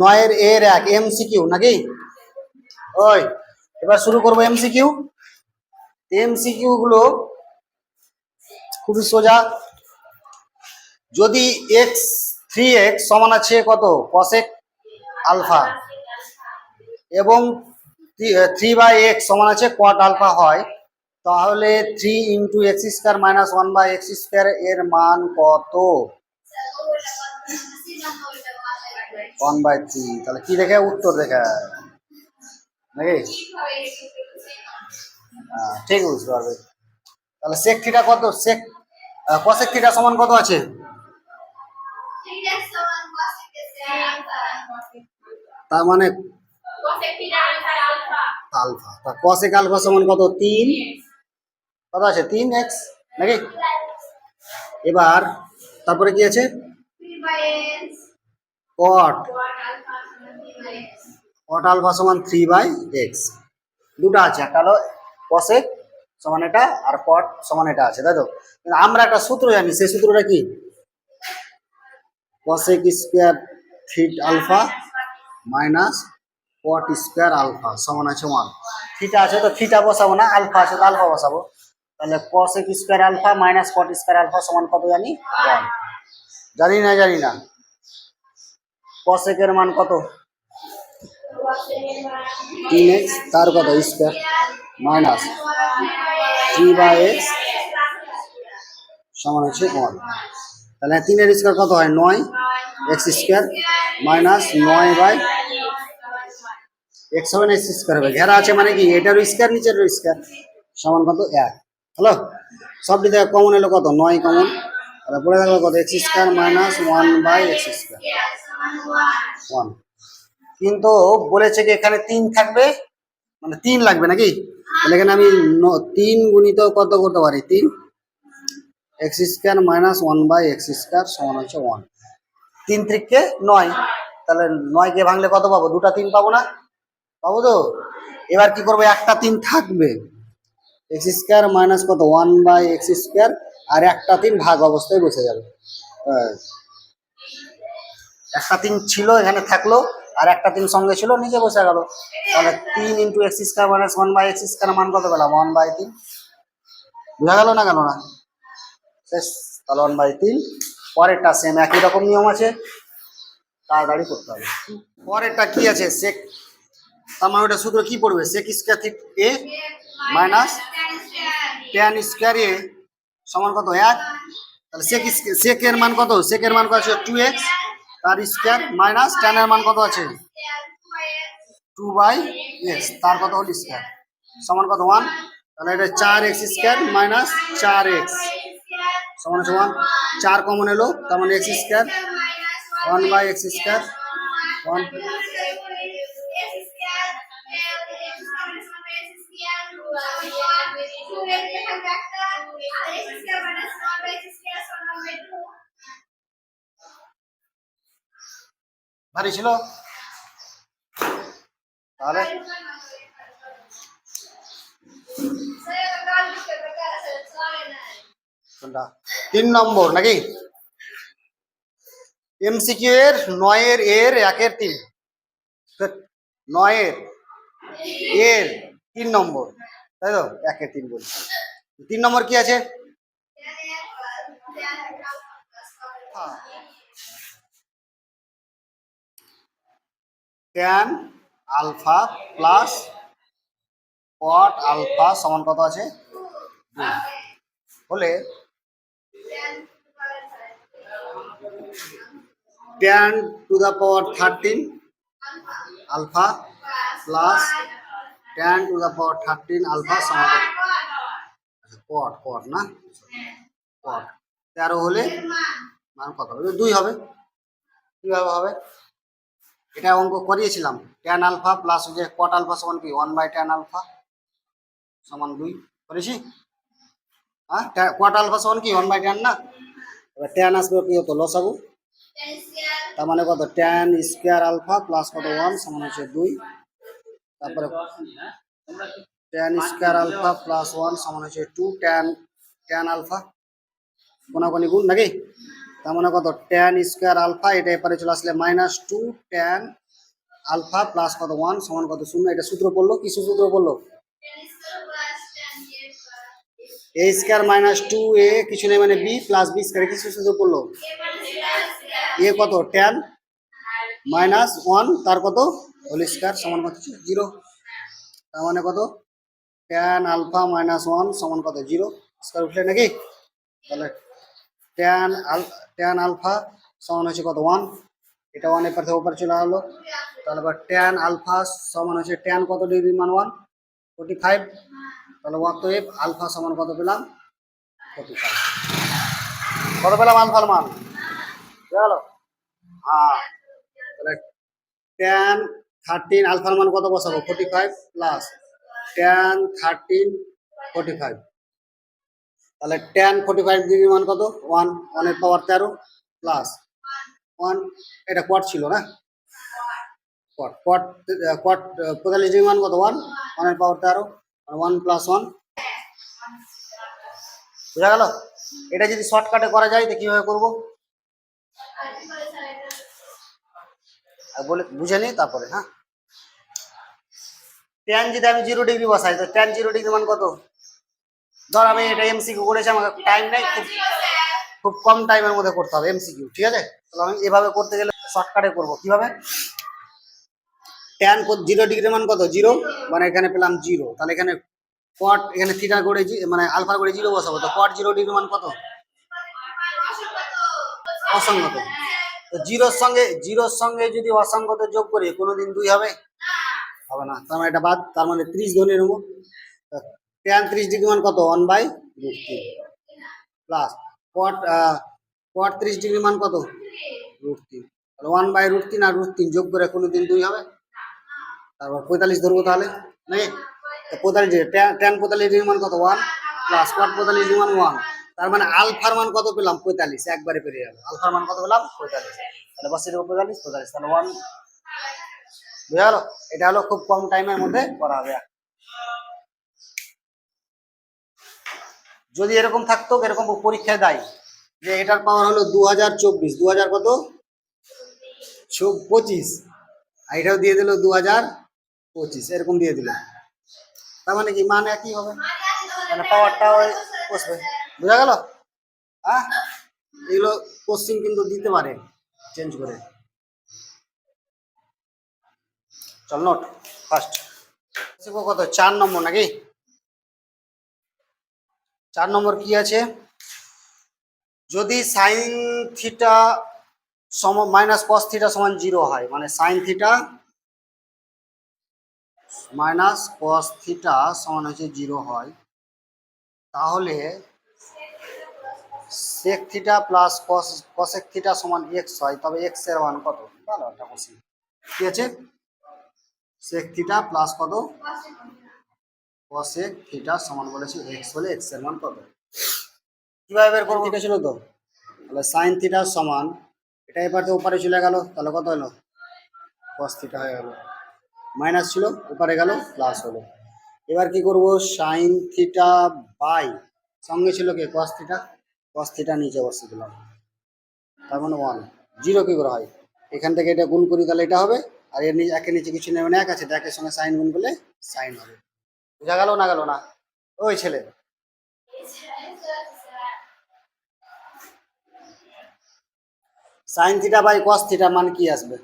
নয়ের এর এক এমসিকিউ নাকি? ওই, এবার শুরু করব এমসিকিউ এমসিকিউ গুলো খুবই সোজা। যদি এক্স থ্রি এক্স সমান আছে কত? কসেক আলফা এবং থ্রি বাই এক্স সমান আছে কট আলফা হয়, তাহলে three into x square minus one by x square এর মান কত? ওয়ান বাই থ্রি তাহলে কি দেখে? উত্তর দেখে। নাকি? হ্যাঁ, ঠিক বুঝতে পারবে। তাহলে সেক থিটা কত? সেক কসেক থিটা সমান কত আছে? তার মানে আলফা তা কসেক আলফা সমান কত? তিন। কত আছে? তিন এক্স নাকি? এবার তারপরে কি আছে? কট কট আলফা সমান থ্রি বাই এক্স দুটো আছে একটা হলো কসেক সমান এটা আর কট সমান এটা আছে তাই তো? আমরা একটা সূত্র জানি সেই সূত্রটা কি? Cosec square theta alpha minus cot square alpha সমান আছে ওয়ান থিটা আছে তো থিটা বসাবো না? আলফা আছে তো আলফা বসাবো। তাহলে cosec square alpha minus cot square alpha সমান কত জানি? ওয়ান জানি না জানি না। কসেকের মান কত? তিন এক্স, তার কত? Square. Minus three by x সমান হচ্ছে ওয়ান। তাহলে তিনের স্কোয়ার কত হয়? নয়। এক্স স্কোয়ার মাইনাস নয় by x seven x square হবে। ঘেরা আছে মানে কি? এটারও স্কোয়ার, নিচেরও স্কোয়ার। সমান কত? এক। হ্যালো সবটি থেকে কমন এলো কত? নয় কমন। তাহলে পড়ে থাকল কত? X square minus one by x square. কিন্তু বলেছে কি এখানে তিন থাকবে? মানে তিন লাগবে নাকি? এখানে আমি তিন গুণিত কত করতে পারি? তিন? X square minus one by x square সমান হচ্ছে ওয়ান তিন ত্রিককে নয়। তাহলে নয়কে ভাঙলে কত পাবো? দুটা তিন পাবো না? পাবো তো? এবার কি করব? একটা তিন থাকবে। এক্স স্কোয়ার মাইনাস কত? ওয়ান বাই এক্স স্কোয়ার আর একটা তিন ভাগ অবস্থায় বসে যাবে। হ্যাঁ। একটা তিন ছিল, এখানে থাকল, আর একটা তিন সঙ্গে ছিল নিচে বসে গেল। তাহলে তিন into x square minus one by x square মান কত পেলাম? ওয়ান বাই তিন। বোঝা গেল না কেন না? শেষ। তাহলে ওয়ান বাই তিন। পরেরটা সেম একই রকম নিয়ম আছে। তাড়াতাড়ি করতে হবে। পরেরটা কি আছে? সেক তার মানে ওটা সূত্র কি পড়বে? Sec square theta A minus tan square A সমান কত? এক। তাহলে সেক স্ক- সেকের মান কত? সেকের মান কত? টু এক্স তার স্কোয়ার মাইনাস টেন এর মান কত আছে? টু বাই এক্স তার কত হল স্কোয়ার? সমান কত? ওয়ান তাহলে এটা চার এক্স স্কোয়ার মাইনাস চার এক্স সমান ওয়ান চার কমন এলো, তার মানে x square. One by x square. One ভারী ছিল। তাহলে? তিন নম্বর নাকি? এমসিকিউ এর নয়ের এর একের তিন। নয়ের এর তিন নম্বর। তাই তো? একের তিন বলি। তিন নম্বর কি আছে? Tan alpha plus cot alpha সমান কত আছে। হলে tan to the power thirteen alpha plus tan to the power thirteen alpha সমান কট কট না? কট তেরো হলে মান কত হবে? দুই হবে। কীভাবে হবে। এটা অঙ্ক করিয়েছিলাম। ট্যান আলফা প্লাস যে কট আলফা সমান কি? ওয়ান বাই ট্যান আলফা সমান দুই। করেছি? হ্যাঁ? কট আলফা সমান কি? ওয়ান বাই ট্যান না? এবার ট্যান আসবে কি হতো? লসাগু। তার মানে কত? ট্যান স্কোয়ার আলফা প্লাস কত? ওয়ান সমান হচ্ছে দুই। তারপরে tan square alpha plus one সমান হচ্ছে টু ট্যান ট্যান আলফা কোনাকুনি গুণ নাকি? তার মানে কত? ট্যান স্কোয়ার আলফা এটা এপারে চলে আসলে minus two tan alpha plus কত? ওয়ান সমান কত? শূন্য। এটা সূত্র পড়ল? কিছু সূত্র পড়ল? A square minus two A কিছু নেই মানে বি প্লাস বি স্কোয়ার কিছু সূত্র পড়ল? এ কত? ট্যান মাইনাস ওয়ান তার কত? হোল স্কোয়ার সমান কত? জিরো তার মানে কত? ট্যান আলফা মাইনাস ওয়ান সমান কত? জিরো স্কোয়ার উঠলে নাকি? তাহলে ট্যান আল ট্যান আলফা সমান হচ্ছে কত? ওয়ান এটা ওয়ান এপার থেকে ওপার চলে হলো তাহলে এবার ট্যান আলফা সমান হচ্ছে ট্যান কত ডিগ্রি মান ওয়ান ফোর্টি ফাইভ তাহলে অতএব আলফা সমান কত পেলাম? ফোর্টি ফাইভ কত পেলাম আলফার মান? গেল? হ্যাঁ। তাহলে ট্যান থার্টিন আলফার মান কত বসাবো? Forty five plus tan thirteen forty five তাহলে টেন ফোর্টি ফাইভ ডিগ্রি মান কত? ওয়ান ওয়ানের পাওয়ার তেরো প্লাস ওয়ান এটা কোয়াট ছিল না? কোয়াট কোয়াট কোয়াট পঁয়তাল্লিশ ডিগ্রি মান কত? ওয়ান ওয়ানের পাওয়ার তেরো ওয়ান প্লাস ওয়ান বোঝা গেল? এটা যদি শর্টকাটে করা যায়, তো কীভাবে করব? বলে, বুঝে নিই তারপরে হ্যাঁ? টেন যদি আমি জিরো ডিগ্রি বসাই, তো টেন জিরো ডিগ্রি মান কত? ধর আমি এটা এমসিকিউ করেছি, আমাকে টাইম নেই, খুব খুব কম টাইমের মধ্যে করতে হবে এমসিকিউ ঠিক আছে? তাহলে আমি এভাবে করতে গেলে শর্টকাটে করব। কীভাবে? ট্যান জিরো ডিগ্রি মান কত? জিরো মানে এখানে পেলাম জিরো তাহলে এখানে কট এখানে থিটা করে জি- মানে আলফা করে জিরো বসাবো। তো কট জিরো ডিগ্রি মান কত? অসঙ্গত। তো জিরোর সঙ্গে জিরোর সঙ্গে যদি অসঙ্গত যোগ করি, কোনোদিন দুই হবে? হবে না। তার মানে এটা বাদ, তার মানে ত্রিশ ধরে নেব। ট্যান ত্রিশ ডিগ্রি মান কত? One by root three plus cot cot ত্রিশ ডিগ্রি মান কত? রুট তিন। তাহলে ওয়ান বাই রুট তিন আর রুট তিন যোগ করে কোনো দিন দুই হবে? তারপর পঁয়তাল্লিশ ধরবো তাহলে। নাকি তো পঁয়তাল্লিশ ডিগ্রি ট্যান পঁয়তাল্লিশ ডিগ্রি মান কত? ওয়ান প্লাস কট পঁয়তাল্লিশ ডিগ্রি মান ওয়ান তার মানে আলফার মান কত পেলাম? পঁয়তাল্লিশ। একবারে পেরিয়ে গেল আলফার মান কত পেলাম? পঁয়তাল্লিশ। তাহলে বসে দেবো পঁয়তাল্লিশ পঁয়তাল্লিশ। তাহলে ওয়ান বুঝা গেল? এটা হলো খুব কম টাইমের মধ্যে করা হবে। যদি এরকম থাকতো, এরকম পরীক্ষায় দেয়। যে এটার পাওয়ার হলো দু হাজার চব্বিশ দু হাজার কত পঁচিশ। আর এটাও দিয়ে দিল দু হাজার পঁচিশ, এরকম দিয়ে দিল। তার মানে কি মান একই হবে? মানে পাওয়ারটা ওই বসবে। বোঝা গেল? হ্যাঁ? এগুলো কোশ্চিন কিন্তু দিতে পারে চেঞ্জ করে। চল নোট ফার্স্ট কত? চার নম্বর নাকি? চার নম্বর কি আছে? যদি সাইন থিটা সম মাইনাস কস থিটা সমান জিরো হয় মানে sine theta minus cos theta সমান হচ্ছে জিরো হয়, তাহলে sec theta plus cos cosec theta সমান এক্স হয়, তবে এক্সের মান কত? ভালো একটা কোশ্চেন কি আছে? সেক থিটা প্লাস কত? কসেক থিটা সমান বলেছি এক্স হলে এক্সের মান কত কীভাবে বের করব? ঠিক ছিল তো। তাহলে সাইন থিটা সমান, এটা এবার তো উপরে চলে গেল, তাহলে কত হলো? কস থিটা হয়ে গেল। মাইনাস ছিল, উপরে গেল প্লাস হলো। এবার কি করব? সাইন থিটা বাই, সঙ্গে ছিল কি? কস থিটা কস থিটা নিচে বসিয়ে দিলাম। তার মানে ওয়ান জিরো কি করে হয়? এখান থেকে এটা গুণ করি, তাহলে এটা হবে। আর এর নিচে একের নিচে কিছু নেবে না, এক আছে একের সঙ্গে সাইন গুণ করলে সাইন হবে। বোঝা গেল না গেল না? ওই ছেলে। Sine theta by cos theta মান কি আসবে?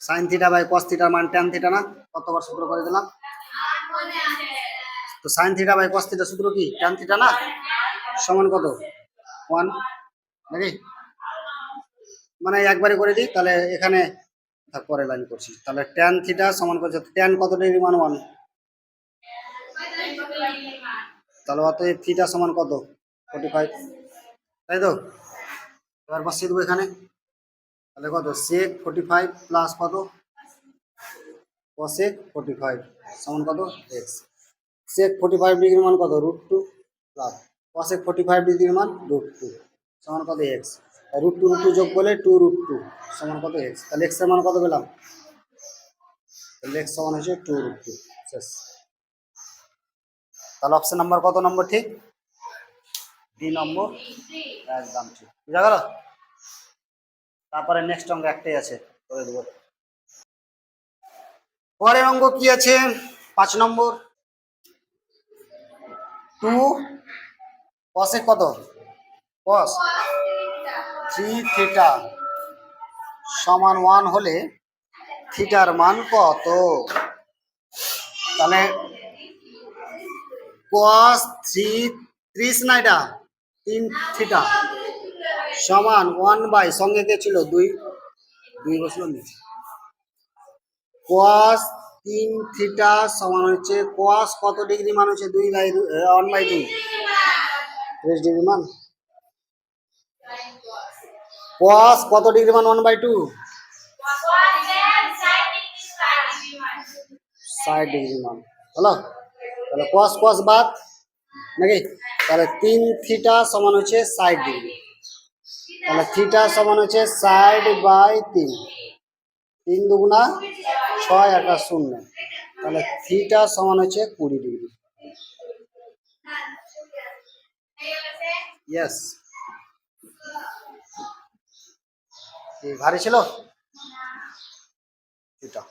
সাইন থিটা বাই কস থিটার মান ট্যান থিটা না? কতবার সূত্র করে দিলাম? তো sine theta by cos theta সূত্র কি? ট্যান থিটা না? সমান কত? ওয়ান নাকি? মানে একবারে করে দিই, তাহলে এখানে পরে লাইন করছি। তাহলে ট্যান থিটা সমান করছে ট্যান কত ডিগ্রি মান ওয়ান তাহলে অতএব থিটা সমান কত? ফোর্টি ফাইভ তাই তো? এবার বসিয়ে দেবো এখানে। তাহলে কত? সেক ফোর্টি ফাইভ প্লাস কত? কসেক ফোর্টি ফাইভ সমান কত? X sec forty five degree মান কত? Root two plus cosec forty five degree মান রুট টু সমান কত? X root two root two যোগ করলে টু রুট টু সমান কত এক্স তাহলে এক্সের মান কত পেলাম? তাহলে এক্স সমান হচ্ছে টু রুট টু শেষ। তাহলে অপশন নাম্বার কত নম্বর ঠিক? ডি নম্বর। একদম ঠিক। বুঝা গেল? তারপরে নেক্সট অঙ্ক একটাই আছে, করে দেবো। পরের অঙ্ক কি আছে? পাঁচ নম্বর। টু কসে কত? কস থ্রি থিটা সমান ওয়ান হলে থিটার মান কত? তাহলে কস থ্রি, ত্রিশ না এটা? তিন থিটা সমান ওয়ান বাই, সঙ্গে কে দুই। দুই বসল নিচে। কোয়াস তিন থিটা সমান হচ্ছে কোয়াস কত ডিগ্রি মান হচ্ছে? দুই বাই ওয়ান বাই দুই ত্রিশ ডিগ্রি মান? কোয়াস কত ডিগ্রি মান? ওয়ান বাই টু ষাট ডিগ্রি মান। হলো? তাহলে কোয়াস কোয়াস বাদ। নাকি? তাহলে তিন থিটা সমান হচ্ছে ষাট ডিগ্রি তাহলে থিটা সমান হচ্ছে ষাট বাই তিন। তিন দুগুণা ছয় একটা শূন্য। তাহলে থিটা সমান হচ্ছে কুড়ি ডিগ্রি কি ভারী ছিল? এটা।